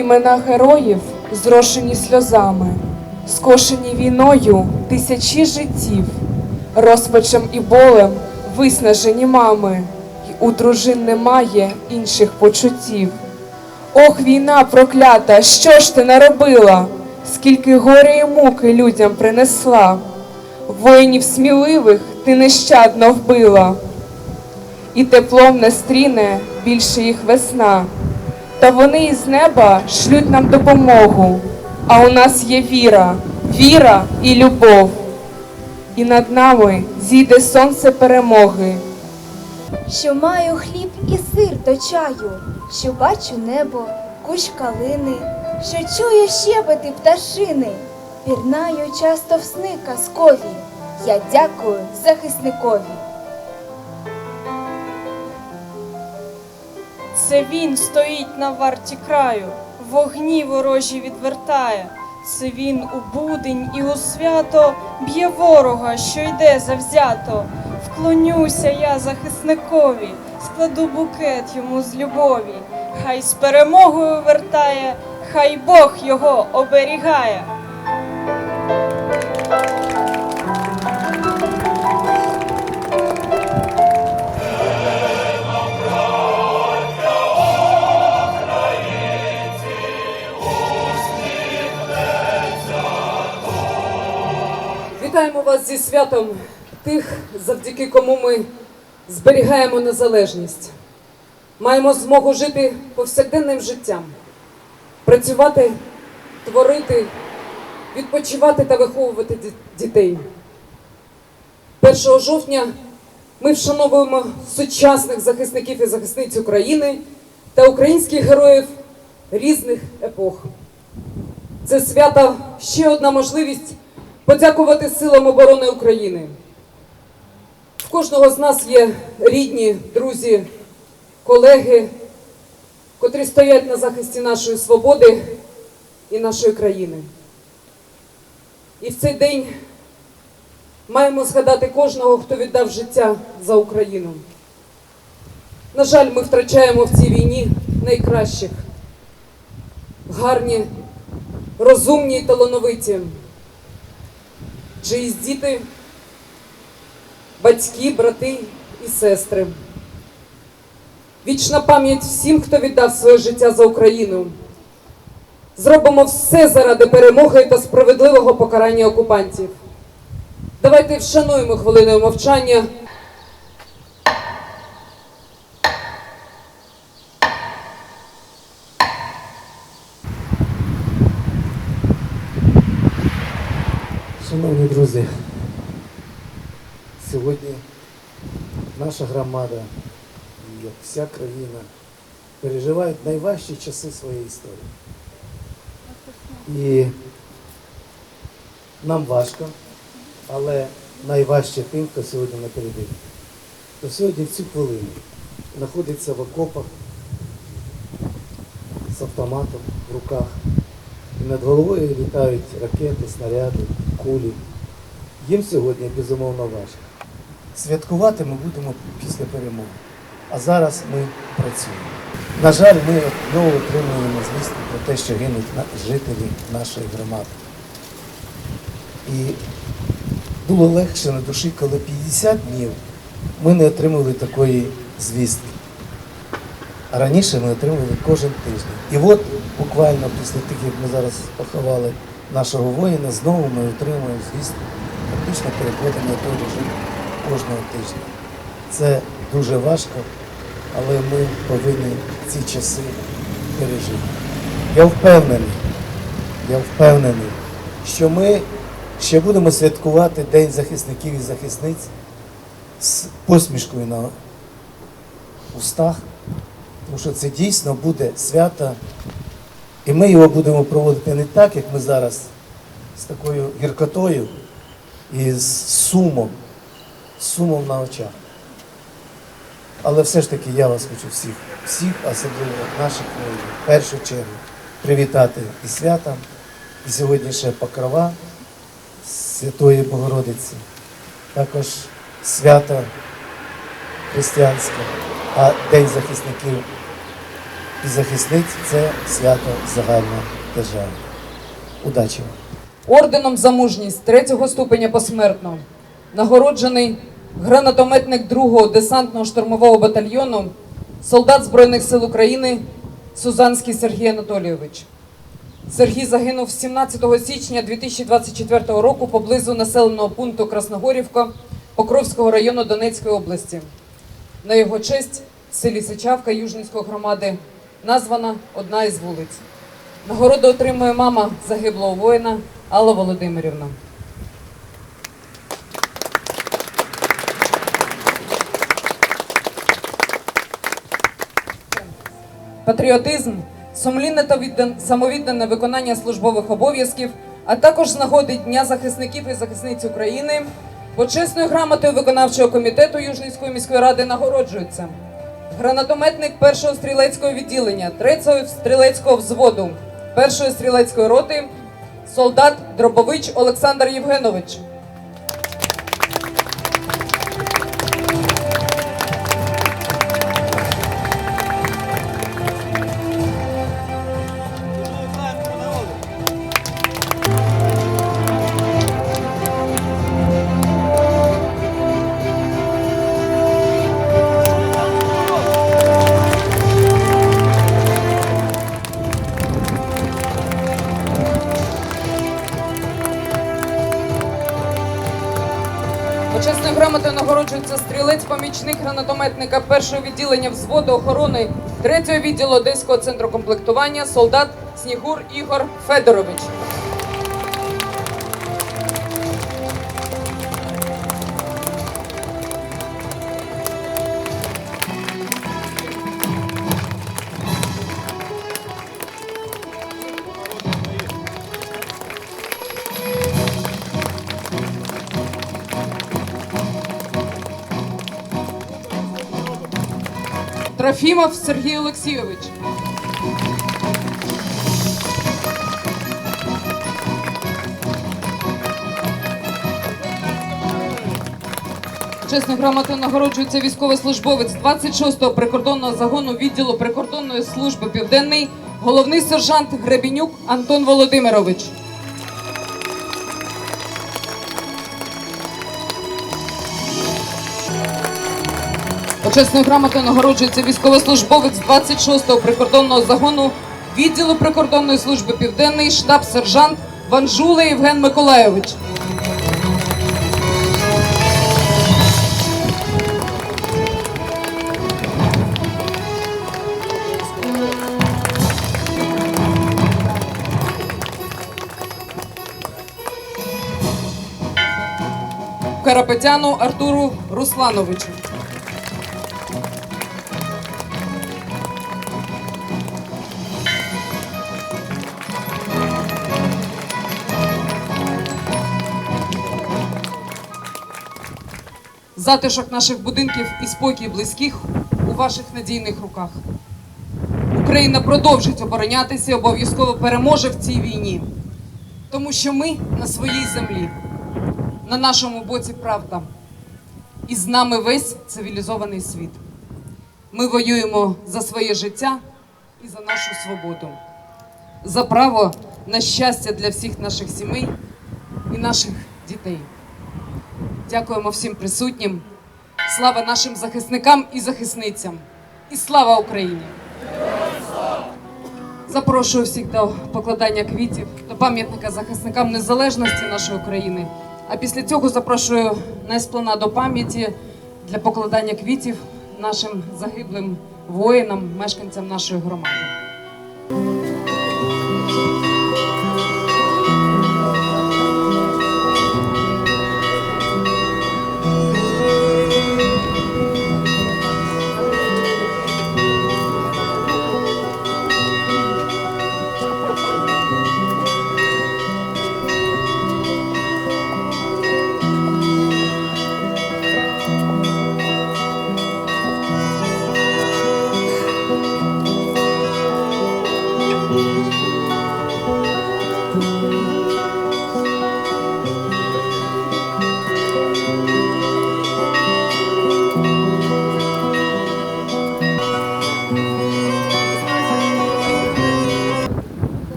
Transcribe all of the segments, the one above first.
імена героїв зрошені сльозами, скошені війною тисячі життів, розпачем і болем виснажені мами, й у дружин немає інших почуттів. Ох, війна проклята, що ж ти наробила? Скільки горя і муки людям принесла, воїнів сміливих ти нещадно вбила, і теплом не стріне більше їх весна. Та вони із неба шлють нам допомогу, а у нас є віра, віра і любов. І над нами зійде сонце перемоги. що маю хліб і сир до чаю, що бачу небо, кущ калини, що чую щебети пташини, пірнаю часто в сни казкові. Я дякую захисникові. Це він стоїть на варті краю, вогні ворожі відвертає. Це він у будень і у свято б'є ворога, що йде завзято. Вклонюся я захисникові, складу букет йому з любові. Хай з перемогою вертає, хай Бог його оберігає. Вас зі святом тих, завдяки кому ми зберігаємо незалежність. Маємо змогу жити повсякденним життям, працювати, творити, відпочивати та виховувати дітей. 1 жовтня ми вшановуємо сучасних захисників і захисниць України та українських героїв різних епох. Це свято ще одна можливість подякувати силам оборони України. В кожного з нас є рідні, друзі, колеги, котрі стоять на захисті нашої свободи і нашої країни. І в цей день маємо згадати кожного, хто віддав життя за Україну. На жаль, ми втрачаємо в цій війні найкращих, гарні, розумні і талановиті чиїсь діти, батьки, брати і сестри. Вічна пам'ять всім, хто віддав своє життя за Україну. Зробимо все заради перемоги та справедливого покарання окупантів. Давайте вшануємо хвилиною мовчання. Друзі, сьогодні наша громада, і вся країна, переживають найважчі часи своєї історії. І нам важко, але найважче тим, хто сьогодні на передовій. Хто сьогодні в цю хвилину знаходиться в окопах з автоматом в руках. І над головою літають ракети, снаряди, кулі. Їм сьогодні безумовно важко. Святкувати ми будемо після перемоги. А зараз ми працюємо. На жаль, ми знову отримуємо звістку про те, що гинуть жителі нашої громади. І було легше на душі, коли 50 днів ми не отримували такої звістки. А раніше ми отримували кожен тиждень. І от буквально після тих, як ми зараз поховали нашого воїна, знову ми отримуємо звістку, фактично переходимо на той режим кожного тижня. Це дуже важко, але ми повинні ці часи пережити. Я впевнений, я впевнений, що ми ще будемо святкувати День захисників і захисниць з посмішкою на устах. Тому що це дійсно буде свято, і ми його будемо проводити не так, як ми зараз, з такою гіркотою і з сумом, сумом на очах. Але все ж таки я вас хочу всіх, всіх, особливо наших воїнів, в першу чергу, привітати і святом, і сьогодні ще покрова Святої Богородиці, також свято християнське, а День захисників і захисниць це свято загальне держави. Удачі! вам! Орденом за мужність третього ступеня посмертно нагороджений гранатометник 2-го десантного штурмового батальйону, солдат Збройних сил України Сузанський Сергій Анатолійович. Сергій загинув 17 січня 2024 року поблизу населеного пункту Красногорівка Покровського району Донецької області. На його честь в селі Сичавка Южницької громади названа одна із вулиць. Нагороду отримує мама загиблого воїна Алла Володимирівна. Патріотизм, сумлінне та самовіддане виконання службових обов'язків, а також з нагоди Дня захисників і захисниць України, почесною грамотою виконавчого комітету Южницької міської ради нагороджується гранатометник першого стрілецького відділення, третього стрілецького взводу, першої стрілецької роти, солдат Дробович Олександр Євгенович. Грамотою стрілець-помічник гранатометника першого відділення взводу охорони третього відділу Одеського центру комплектування солдат Снігур Ігор Федорович. Трофімов Сергій Олексійович. Чесною грамотою нагороджується військовослужбовець 26-го прикордонного загону відділу прикордонної служби Південний, головний сержант Гребінюк Антон Володимирович. Почесною грамотою нагороджується військовослужбовець 26-го прикордонного загону відділу прикордонної служби Південний штаб-сержант Ванжула Євген Миколайович. Карапетяну Артуру Руслановичу. Затишок наших будинків і спокій близьких у ваших надійних руках. Україна продовжить оборонятися і обов'язково переможе в цій війні, тому що ми на своїй землі, на нашому боці правда, і з нами весь цивілізований світ. Ми воюємо за своє життя і за нашу свободу, за право на щастя для всіх наших сімей і наших дітей. Дякуємо всім присутнім. Слава нашим захисникам і захисницям. І слава Україні! Запрошую всіх до покладання квітів до пам'ятника захисникам незалежності нашої України. А після цього запрошую на еспланаду пам'яті для покладання квітів нашим загиблим воїнам, мешканцям нашої громади.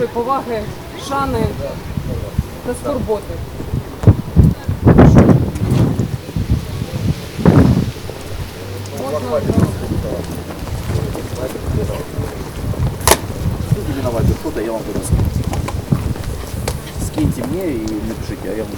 Прояв поваги, шани та скорботи. Я вам буду скинуть. Скиньте мне и напишите, а я вам